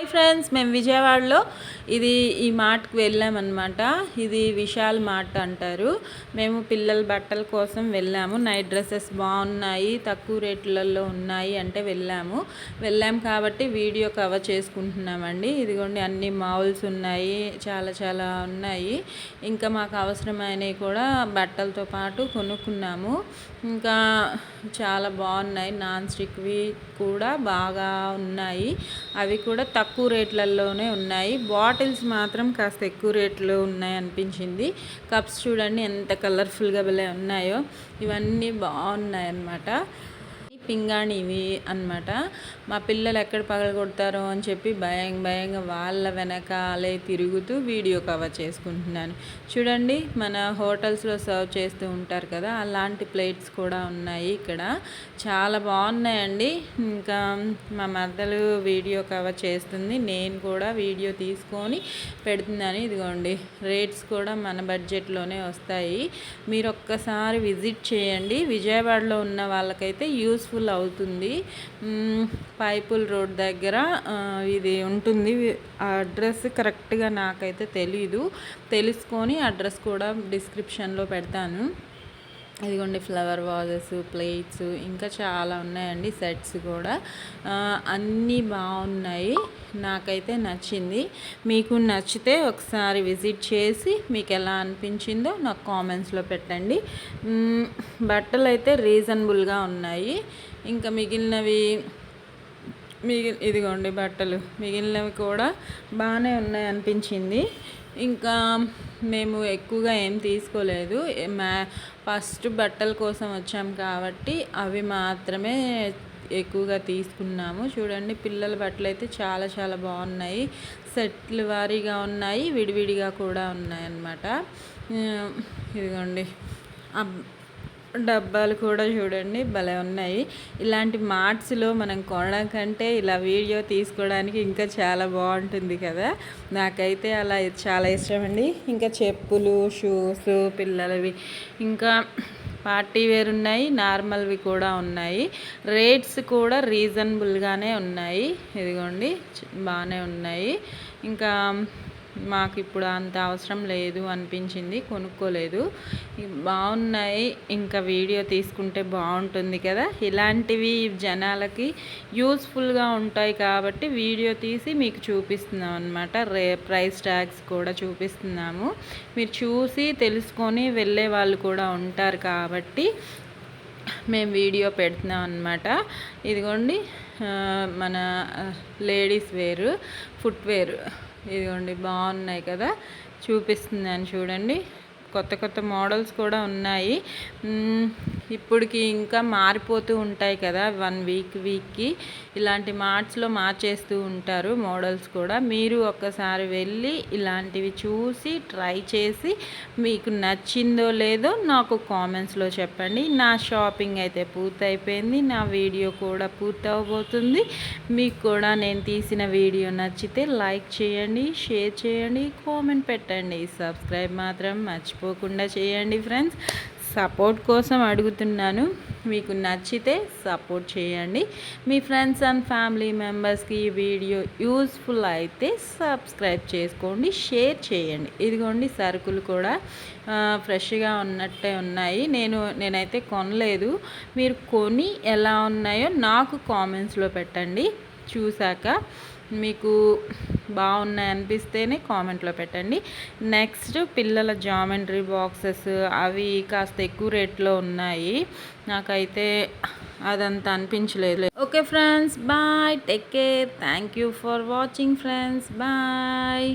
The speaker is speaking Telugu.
హాయ్ ఫ్రెండ్స్ మేము విజయవాడలో ఇది ఈ మార్ట్కి వెళ్ళామన్నమాట. ఇది విశాల్ మార్ట్ అంటారు. మేము పిల్లల బట్టల కోసం వెళ్ళాము. నైట్ డ్రెస్సెస్ బాగున్నాయి తక్కువ రేట్లలో ఉన్నాయి అంటే వెళ్ళాము. వెళ్ళాం కాబట్టి వీడియో కవర్ చేసుకుంటున్నామండి. ఇదిగోండి అన్ని మాల్స్ ఉన్నాయి చాలా చాలా ఉన్నాయి. ఇంకా మాకు అవసరమైనవి కూడా బట్టలతో పాటు కొనుక్కున్నాము. ఇంకా చాలా బాగున్నాయి. నాన్ స్టిక్వి కూడా బాగా ఉన్నాయి. అవి కూడా తక్కువ రేట్లలోనే ఉన్నాయి. బాట్ బాటిల్స్ మాత్రం కాస్త ఎక్కువ రేట్లో ఉన్నాయి అనిపించింది. కప్స్ చూడండి ఎంత కలర్ఫుల్గా భలే ఉన్నాయో. ఇవన్నీ బాగున్నాయి అన్నమాట పింగాణి ఇవి అనమాట మా పిల్లలు ఎక్కడ పగలగొడతారో అని చెప్పి భయం భయంగా వాళ్ళ వెనకాలే తిరుగుతూ వీడియో కవర్ చేసుకుంటున్నాను. చూడండి మన హోటల్స్లో సర్వ్ చేస్తూ ఉంటారు కదా అలాంటి ప్లేట్స్ కూడా ఉన్నాయి ఇక్కడ. చాలా బాగున్నాయండి. ఇంకా మా మద్దలు వీడియో కవర్ చేస్తుంది. నేను కూడా వీడియో తీసుకొని పెడుతున్నాను. ఇదిగోండి రేట్స్ కూడా మన బడ్జెట్లోనే వస్తాయి. మీరు ఒక్కసారి విజిట్ చేయండి. విజయవాడలో ఉన్న వాళ్ళకైతే యూస్ఫుల్ యూస్ఫుల్ అవుతుంది. పైపుల్ రోడ్ దగ్గర ఇది ఉంటుంది. అడ్రస్ కరెక్ట్గా నాకైతే తెలీదు. తెలుసుకొని అడ్రస్ కూడా డిస్క్రిప్షన్లో పెడతాను. ఇదిగోండి ఫ్లవర్ వాజెస్ ప్లేట్స్ ఇంకా చాలా ఉన్నాయండి సెట్స్ కూడా. అన్నీ బాగున్నాయి. నాకైతే నచ్చింది. మీకు నచ్చితే ఒకసారి విజిట్ చేసి మీకు ఎలా అనిపించిందో నాకు కామెంట్స్లో పెట్టండి. బట్టలు అయితే రీజనబుల్గా ఉన్నాయి. ఇంకా మిగిలినవి మిగిలి ఇదిగోండి బట్టలు. మిగిలినవి కూడా బాగానే ఉన్నాయి అనిపించింది. ఇంకా మేము ఎక్కువగా ఏం తీసుకోలేదు. మ్యా ఫస్ట్ బట్టల కోసం వచ్చాం కాబట్టి అవి మాత్రమే ఎక్కువగా తీసుకున్నాము. చూడండి పిల్లల బట్టలు అయితే చాలా చాలా బాగున్నాయి. సెట్లు వారీగా ఉన్నాయి విడివిడిగా కూడా ఉన్నాయి అన్నమాట ఇదిగోండి. డబ్బాలు కూడా చూడండి భలే ఉన్నాయి. ఇలాంటి మార్ట్స్లో మనం కొనడం కంటే ఇలా వీడియో తీసుకోవడానికి ఇంకా చాలా బాగుంటుంది కదా. నాకైతే అలా చాలా ఇష్టం అండి. ఇంకా చెప్పులు షూస్ పిల్లలవి. ఇంకా పార్టీ వేర్ ఉన్నాయి నార్మల్వి కూడా ఉన్నాయి. రేట్స్ కూడా రీజనబుల్గానే ఉన్నాయి. ఇదిగోండి బాగానే ఉన్నాయి. ఇంకా మాకు ఇప్పుడు అంత అవసరం లేదు అనిపించింది కొనుక్కోలేదు. బాగున్నాయి ఇంకా వీడియో తీసుకుంటే బాగుంటుంది కదా. ఇలాంటివి జనాలకి యూస్ఫుల్గా ఉంటాయి కాబట్టి వీడియో తీసి మీకు చూపిస్తున్నాం అనమాట రే ప్రైస్ ట్యాగ్స్ కూడా చూపిస్తున్నాము. మీరు చూసి తెలుసుకొని వెళ్ళే వాళ్ళు కూడా ఉంటారు కాబట్టి మేము వీడియో పెడుతున్నాం అనమాట ఇదిగోండి. మన లేడీస్ వేరు ఫుట్వేర్. ఇదిగోండి బాగున్నాయి కదా. చూపిస్తున్నాను చూడండి. కొత్త కొత్త మోడల్స్ కూడా ఉన్నాయి. ఇప్పటికి ఇంకా మారిపోతూ ఉంటాయి కదా వన్ వీక్ వీక్కి. ఇలాంటి మార్ట్స్లో మార్చేస్తూ ఉంటారు మోడల్స్ కూడా. మీరు ఒక్కసారి వెళ్ళి ఇలాంటివి చూసి ట్రై చేసి మీకు నచ్చిందో లేదో నాకు కామెంట్స్లో చెప్పండి. నా షాపింగ్ అయితే పూర్తయిపోయింది. నా వీడియో కూడా పూర్తవబోతుంది. మీకు కూడా నేను తీసిన వీడియో నచ్చితే లైక్ చేయండి షేర్ చేయండి కామెంట్ పెట్టండి. సబ్స్క్రైబ్ మాత్రం మర్చిపోకుండా చేయండి ఫ్రెండ్స్. సపోర్ట్ కోసం అడుగుతున్నాను. మీకు నచ్చితే సపోర్ట్ చేయండి. మీ ఫ్రెండ్స్ అండ్ ఫ్యామిలీ మెంబర్స్కి ఈ వీడియో యూస్ఫుల్ అయితే సబ్స్క్రైబ్ చేసుకోండి షేర్ చేయండి. ఇదిగోండి సరుకులు కూడా ఫ్రెష్గా ఉన్నట్టే ఉన్నాయి. నేను నేనైతే కొనలేదు. మీరు కొని ఎలా ఉన్నాయో నాకు కామెంట్స్లో పెట్టండి. చూశాక మీకు బాగున్నాయి అనిపిస్తేనే కామెంట్లో పెట్టండి. నెక్స్ట్ పిల్లల జామెంట్రీ బాక్సెస్ అవి కాస్త ఎక్కువ రేట్లో ఉన్నాయి. నాకైతే అదంతా అనిపించలేదు. Okay friends bye take care thank you for watching friends bye.